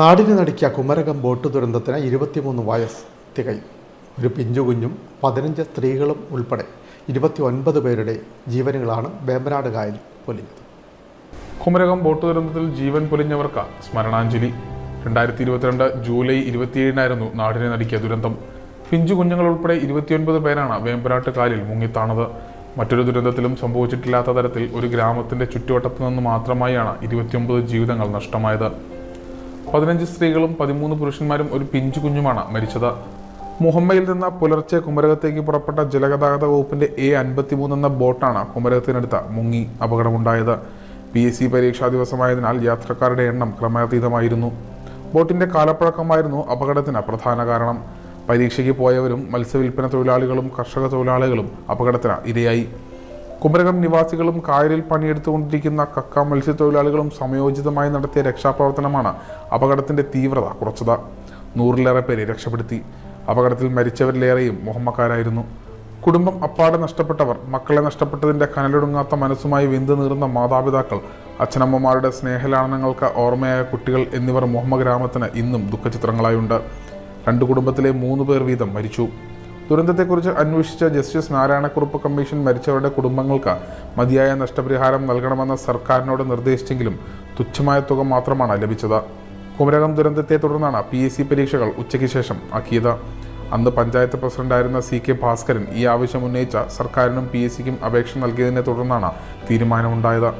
നാടിന് നടുക്കിയ കുമരകം ബോട്ട് ദുരന്തത്തിന് ഇരുപത്തിമൂന്ന് വയസ്സ് തികയും. ഒരു പിഞ്ചുകുഞ്ഞും പതിനഞ്ച് സ്ത്രീകളും ഉൾപ്പെടെ ഇരുപത്തി ഒൻപത് പേരുടെ ജീവനുകളാണ് വേമ്പനാട് കായലിൽ പൊലിഞ്ഞത്. കുമരകം ബോട്ട് ദുരന്തത്തിൽ ജീവൻ പൊലിഞ്ഞവർക്ക് സ്മരണാഞ്ജലി. രണ്ടായിരത്തി ഇരുപത്തിരണ്ട് ജൂലൈ ഇരുപത്തിയേഴിനായിരുന്നു നാടിനെ നടുക്കിയ ദുരന്തം. പിഞ്ചു കുഞ്ഞുങ്ങൾ ഉൾപ്പെടെ ഇരുപത്തിയൊൻപത് പേരാണ് വേമ്പനാട്ട് കാലിൽ മുങ്ങിത്താണത് മറ്റൊരു ദുരന്തത്തിലും സംഭവിച്ചിട്ടില്ലാത്ത തരത്തിൽ ഒരു ഗ്രാമത്തിന്റെ ചുറ്റുവട്ടത്തു നിന്ന് മാത്രമായാണ് ഇരുപത്തിയൊമ്പത് ജീവിതങ്ങൾ നഷ്ടമായത്. പതിനഞ്ച് സ്ത്രീകളും പതിമൂന്ന് പുരുഷന്മാരും ഒരു പിഞ്ചു കുഞ്ഞുമാണ് മരിച്ചത്. മുഹമ്മയിൽ നിന്ന് പുലർച്ചെ കുമരകത്തേക്ക് പുറപ്പെട്ട ജലഗതാഗത വകുപ്പിന്റെ എ അൻപത്തിമൂന്ന് എന്ന ബോട്ടാണ് കുമരകത്തിനടുത്ത് മുങ്ങി അപകടമുണ്ടായത്. പി എസ് സി പരീക്ഷാ ദിവസമായതിനാൽ യാത്രക്കാരുടെ എണ്ണം ക്രമാതീതമായിരുന്നു. ബോട്ടിന്റെ കാലപ്പഴക്കമായിരുന്നു അപകടത്തിന് പ്രധാന കാരണം. പരീക്ഷയ്ക്ക് പോയവരും മത്സ്യവില്പന തൊഴിലാളികളും കർഷക തൊഴിലാളികളും അപകടത്തിന് ഇരയായി. കുമരകം നിവാസികളും കായലിൽ പണിയെടുത്തുകൊണ്ടിരിക്കുന്ന കക്ക മത്സ്യത്തൊഴിലാളികളും സമയോചിതമായി നടത്തിയ രക്ഷാപ്രവർത്തനമാണ് അപകടത്തിന്റെ തീവ്രത കുറച്ചത്. നൂറിലേറെ പേരെ രക്ഷപ്പെടുത്തി. അപകടത്തിൽ മരിച്ചവരിലേറെയും മുഹമ്മക്കാരായിരുന്നു. കുടുംബം അപ്പാടെ നഷ്ടപ്പെട്ടവർ മക്കളെ നഷ്ടപ്പെട്ടതിന്റെ കനലൊടുങ്ങാത്ത മനസ്സുമായി വെന്തു നീറുന്ന മാതാപിതാക്കൾ അച്ഛനമ്മമാരുടെ സ്നേഹലാളനങ്ങൾക്ക് ഓർമ്മയായ കുട്ടികൾ എന്നിവർ മുഹമ്മ ഗ്രാമത്തിന് ഇന്നും ദുഃഖചിത്രങ്ങളായുണ്ട്. രണ്ട് കുടുംബത്തിലെ മൂന്ന് പേർ വീതം മരിച്ചു. ദുരന്തത്തെക്കുറിച്ച് അന്വേഷിച്ച ജസ്റ്റിസ് നാരായണക്കുറുപ്പ് കമ്മീഷൻ മരിച്ചവരുടെ കുടുംബങ്ങൾക്ക് മതിയായ നഷ്ടപരിഹാരം നൽകണമെന്ന് സർക്കാരിനോട് നിർദ്ദേശിച്ചെങ്കിലും തുച്ഛമായ തുക മാത്രമാണ് ലഭിച്ചത്. കുമരകം ദുരന്തത്തെ തുടർന്നാണ് പി എസ് സി പരീക്ഷകൾ ഉച്ചയ്ക്ക് ശേഷം ആക്കിയത്. അന്ന് പഞ്ചായത്ത് പ്രസിഡന്റായിരുന്ന സി കെ ഭാസ്കരൻ ഈ ആവശ്യം ഉന്നയിച്ച സർക്കാരിനും പി എസ് സിക്കും അപേക്ഷ നൽകിയതിനെ തുടർന്നാണ് തീരുമാനമുണ്ടായത്.